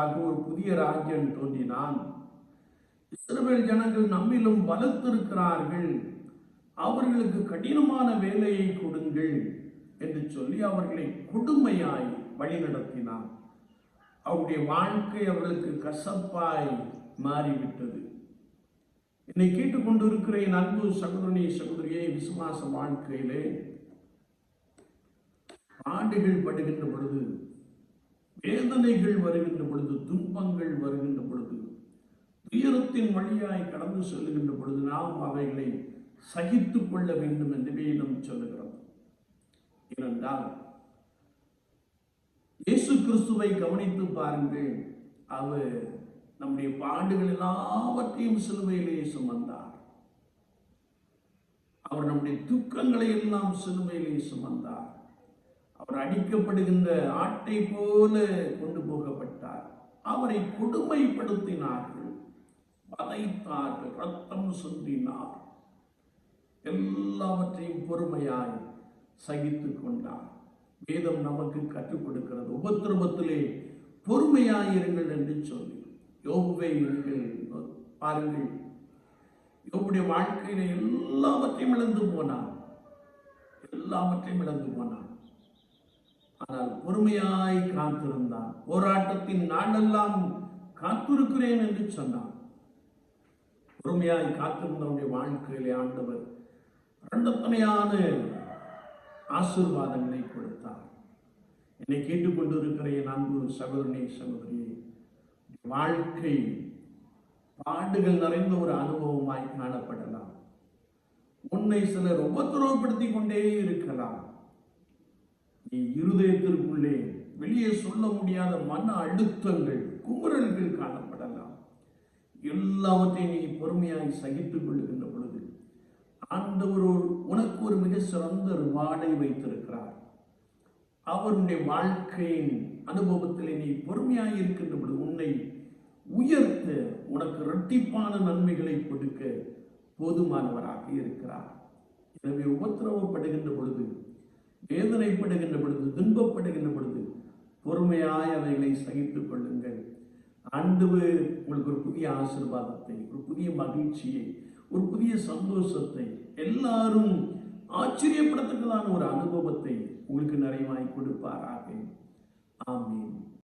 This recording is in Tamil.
என்பதாக ஒரு புதிய ராஜ்யம் தோன்றினான் இஸ்ரவேல் ஜனங்கள் நம்மிலும் பலத்திருக்கிறார்கள் அவர்களுக்கு கடினமான வேலையை கொடுங்கள் என்று சொல்லி அவர்களை கொடுமையாய் வழிநடத்தினான் அவருடைய வாழ்க்கை அவர்களுக்கு கசப்பாய் மாறிவிட்டது. என்னை கேட்டுக்கொண்டிருக்கிற என் அன்பு சகோதரனி சகோதரியை விசுவாச வாழ்க்கையிலே ஆண்டுகள் படுகின்ற பொழுது வேதனைகள் வருகின்ற பொழுது துன்பங்கள் வருகின்ற பொழுது துயரத்தின் வழியாய் கடந்து செல்லுகின்ற பொழுது நாம் அவைகளை சகித்துக் கொள்ள வேண்டும் என்று வேதம் சொல்லுகிறோம் ஏனென்றால் இயேசு கிறிஸ்துவை கவனித்து பாருங்கள் அவர் நம்முடைய பாண்டுகள் எல்லாவற்றையும் சிலுவையிலே சுமந்தார். அவர் நம்முடைய துக்கங்களை எல்லாம் சிலுவையிலே சுமந்தார். அவர் அடிக்கப்படுகின்ற ஆட்டை போல கொண்டு போகப்பட்டார். அவரை கொடுமைப்படுத்தினார்கள். வதைத்தார்கள் ரத்தம் சிந்தினார் எல்லாவற்றையும் பொறுமையாய் சகித்துக் கொண்டார். வேதம் நமக்கு கற்றுக் கொடுக்கிறது. உபத்திரவத்திலே பொறுமையாயிருங்கள் என்று சொல்லி. யோகுவை நீங்கள் பாருங்கள். யோகுடைய வாழ்க்கையில எல்லாவற்றையும் இழந்து போனார். எல்லாவற்றையும் இழந்து போனார். ஆனால் பொறுமையாய் காத்திருந்தான். போராட்டத்தின் நாடெல்லாம் காத்திருக்கிறேன் என்று சொன்னான். பொறுமையாய் காத்திருந்தவனுடைய வாழ்க்கையிலே ஆண்டவர் இரண்டத்தனையான ஆசீர்வாதங்களை கொடுத்தார். என்னை கேட்டுக்கொண்டிருக்கிற என் அன்பு சகோதரனே சகோதரியே வாழ்க்கை பாடுகள் நிறைந்த ஒரு அனுபவமாய் காணப்படலாம். உன்னை சிலர் உபத்திரவப்படுத்திக் கொண்டே இருக்கலாம். நீ இருதயத்திற்குள்ளே வெளியே சொல்ல முடியாத மன அழுத்தங்கள் குமுறல்கள் காணப்படலாம். எல்லாவற்றையும் நீ பொறுமையாய் சகித்துக் கொள்ளுகின்ற பொழுது ஆண்டவர் உனக்கு ஒரு மிக சிறந்த ரிவார்டை வாடை வைத்திருக்கிறார். அவருடைய வாழ்க்கையின் அனுபவத்திலே நீ பொறுமையாக இருக்கின்ற பொழுது உன்னை உயர்த்த உனக்கு இரட்டிப்பான நன்மைகளை கொடுக்க போதுமானவராக இருக்கிறார். எனவே உபத்திரவப்படுகின்ற பொழுது வேதனைப்படுகின்ற பொழுது துன்பப்படுகின்ற பொழுது பொறுமையாய் அவைகளை சகித்துக் கொள்ளுங்கள். ஆண்டவர் உங்களுக்கு ஒரு புதிய ஆசீர்வாதத்தை ஒரு புதிய மகிழ்ச்சியை ஒரு புதிய சந்தோஷத்தை எல்லாரும் ஆச்சரியப்படத்தக்கதான ஒரு அனுபவத்தை உங்களுக்கு நிறைவாய் கொடுப்பாராக. ஆமீன்.